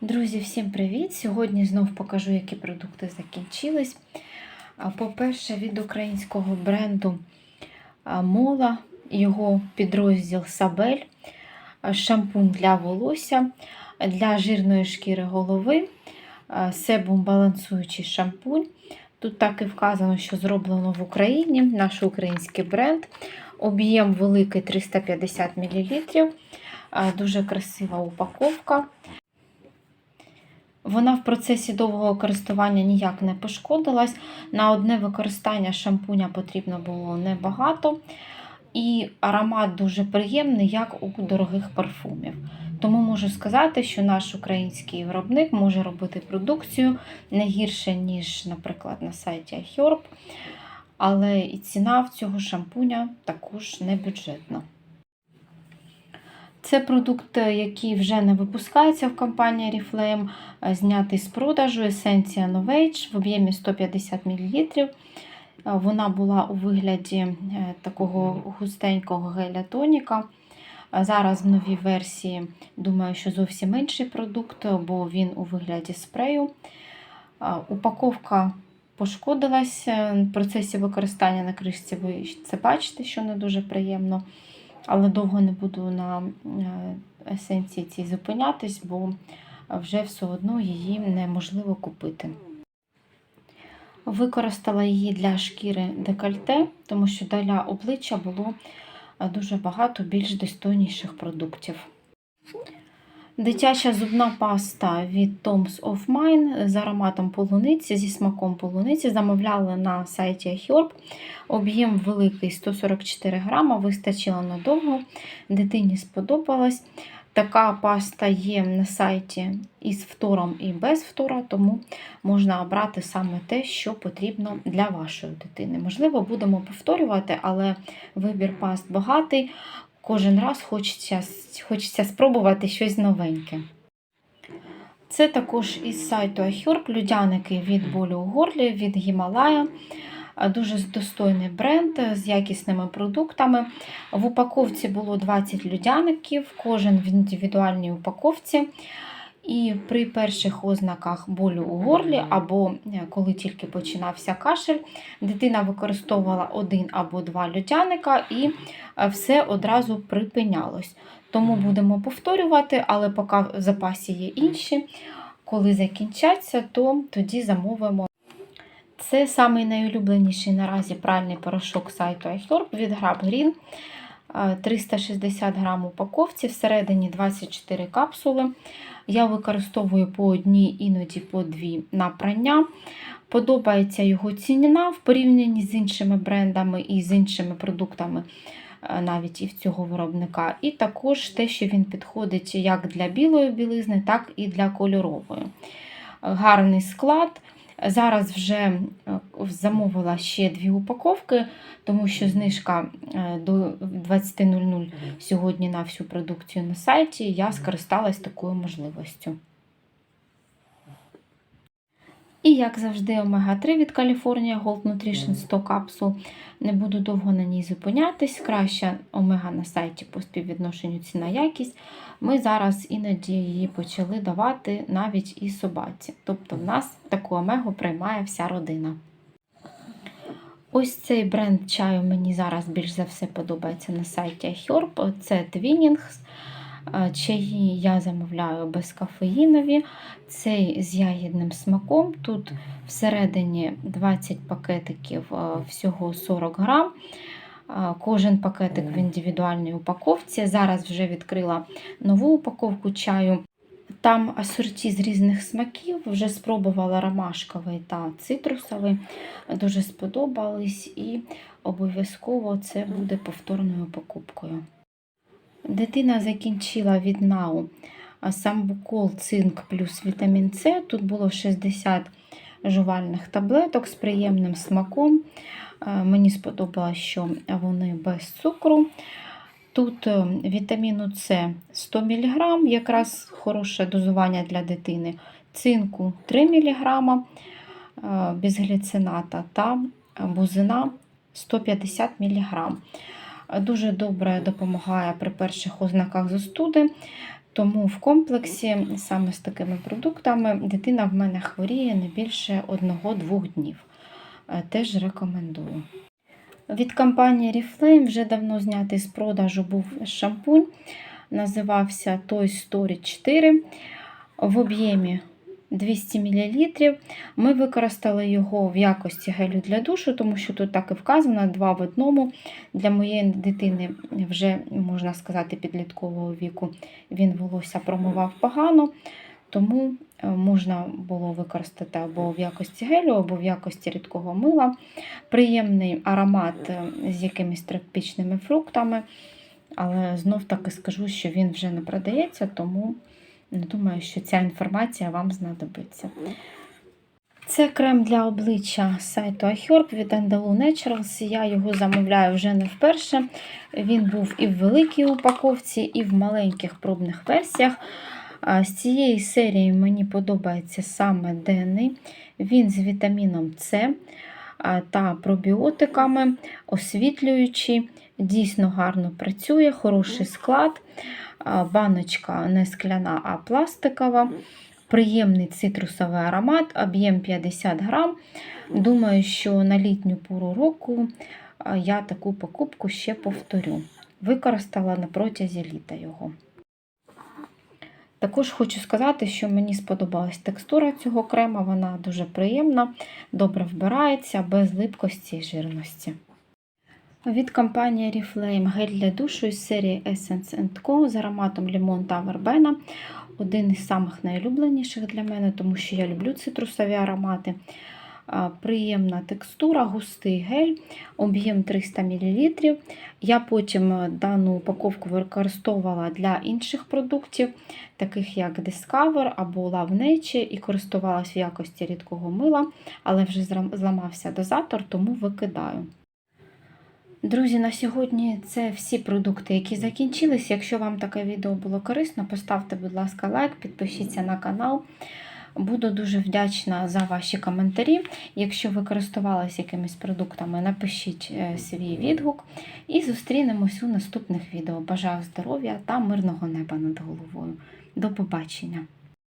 Друзі, всім привіт! Сьогодні знов покажу, які продукти закінчились. По-перше, від українського бренду Мола, його підрозділ Сабель, шампунь для волосся, для жирної шкіри голови, себум балансуючий шампунь. Тут так і вказано, що зроблено в Україні, наш український бренд. Об'єм великий 350 мл. Дуже красива упаковка. Вона в процесі довгого користування ніяк не пошкодилась. На одне використання шампуня потрібно було небагато. І аромат дуже приємний, як у дорогих парфумів. Тому можу сказати, що наш український виробник може робити продукцію не гірше, ніж, наприклад, на сайті iHerb. Але і ціна в цього шампуня також не бюджетна. Це продукт, який вже не випускається в компанії Oriflame, знятий з продажу Есенція Novage в об'ємі 150 мл. Вона була у вигляді такого густенького геля-тоніка. Зараз в новій версії, думаю, що зовсім інший продукт, бо він у вигляді спрею. Упаковка пошкодилась в процесі використання на кришці. Ви це бачите, що не дуже приємно. Але довго не буду на есенції цій зупинятись, бо вже все одно її неможливо купити. Використала її для шкіри декольте, тому що для обличчя було дуже багато більш достойніших продуктів. Дитяча зубна паста від Tom's of Mine з ароматом полуниці, зі смаком полуниці. Замовляли на сайті iHerb. Об'єм великий 144 грама, вистачило надовго. Дитині сподобалось. Така паста є на сайті із фтором і без фтора, тому можна обрати саме те, що потрібно для вашої дитини. Можливо, будемо повторювати, але вибір паст багатий. Кожен раз хочеться, хочеться спробувати щось новеньке. Це також із сайту Ахюрк людяники від болю у горлі, від Гімалая. Дуже достойний бренд з якісними продуктами. В упаковці було 20 людяників, кожен в індивідуальній упаковці. І при перших ознаках болю у горлі, або коли тільки починався кашель, дитина використовувала один або два людяника і все одразу припинялось. Тому будемо повторювати, але поки в запасі є інші. Коли закінчаться, то тоді замовимо. Це самий найулюбленіший наразі пральний порошок сайту iHerb від Grab Green. 360 грам упаковці, всередині 24 капсули. Я використовую по одній, іноді по дві на прання. Подобається його ціна в порівнянні з іншими брендами і з іншими продуктами, навіть і в цього виробника. І також те, що він підходить як для білої білизни, так і для кольорової. Гарний склад. Зараз вже замовила ще дві упаковки, тому що знижка до 20.00 сьогодні на всю продукцію на сайті. Я скористалась такою можливістю. І, як завжди, омега-3 від California Gold Nutrition 100 капсул. Не буду довго на ній зупинятись. Краща омега на сайті по співвідношенню ціна-якість. Ми зараз іноді її почали давати навіть і собаці. Тобто, в нас таку омегу приймає вся родина. Ось цей бренд чаю мені зараз більш за все подобається на сайті iHerb. Це Twinings. Чаї я замовляю безкафеїнові, цей з ягідним смаком. Тут всередині 20 пакетиків, всього 40 грам. Кожен пакетик в індивідуальній упаковці. Зараз вже відкрила нову упаковку чаю. Там асорті з різних смаків, вже спробувала ромашковий та цитрусовий. Дуже сподобались і обов'язково це буде повторною покупкою. Дитина закінчила від НАУ самбукол, цинк плюс вітамін С. Тут було 60 жувальних таблеток з приємним смаком. Мені сподобалось, що вони без цукру. Тут вітаміну С 100 мг, якраз хороше дозування для дитини, цинку 3 мг, безгліцината та бузина 150 мг. Дуже добре допомагає при перших ознаках застуди. Тому в комплексі саме з такими продуктами дитина в мене хворіє не більше 1-2 днів. Е, Теж рекомендую. Від компанії Reflame вже давно знятий з продажу був шампунь. Називався Toy Story 4 в об'ємі 200 мл. Ми використали його в якості гелю для душу, тому що тут так і вказано, два в одному. Для моєї дитини вже, можна сказати, підліткового віку він волосся промивав погано, тому е, можна було використати або в якості гелю, або в якості рідкого мила. Приємний аромат е, з якимись тропічними фруктами. Але знов таки скажу, що він вже не продається, тому не думаю, що ця інформація вам знадобиться. Це крем для обличчя сайту iHerb від Andalou Naturals. Я його замовляю вже не вперше. Він був і в великій упаковці, і в маленьких пробних версіях. З цієї серії мені подобається саме денний. Він з вітаміном С та пробіотиками, освітлюючий, дійсно гарно працює, хороший склад. Баночка не скляна, а пластикова. Приємний цитрусовий аромат, об'єм 50 грам. Думаю, що на літню пору року я таку покупку ще повторю. Використала на протязі літа його. Також хочу сказати, що мені сподобалась текстура цього крема, вона дуже приємна, добре вбирається, без липкості і жирності. Від компанії Reflame гель для душу із серії Essence Co з ароматом лімон та вербена. Один із самих найулюбленіших для мене, тому що я люблю цитрусові аромати. Приємна текстура, густий гель, об'єм 300 мл. Я потім е, дану упаковку використовувала для інших продуктів, таких як Discover або Love Nature, і користувалась в якості рідкого мила, але вже зламався дозатор, тому викидаю. Друзі, на сьогодні це всі продукти, які закінчились. Якщо вам таке відео було корисно, поставте, будь ласка, лайк, підпишіться на канал. Буду дуже вдячна за ваші коментарі. Якщо ви користувалися якимись продуктами, напишіть е, свій відгук. І зустрінемось у наступних відео. Бажаю здоров'я та мирного неба над головою. До побачення!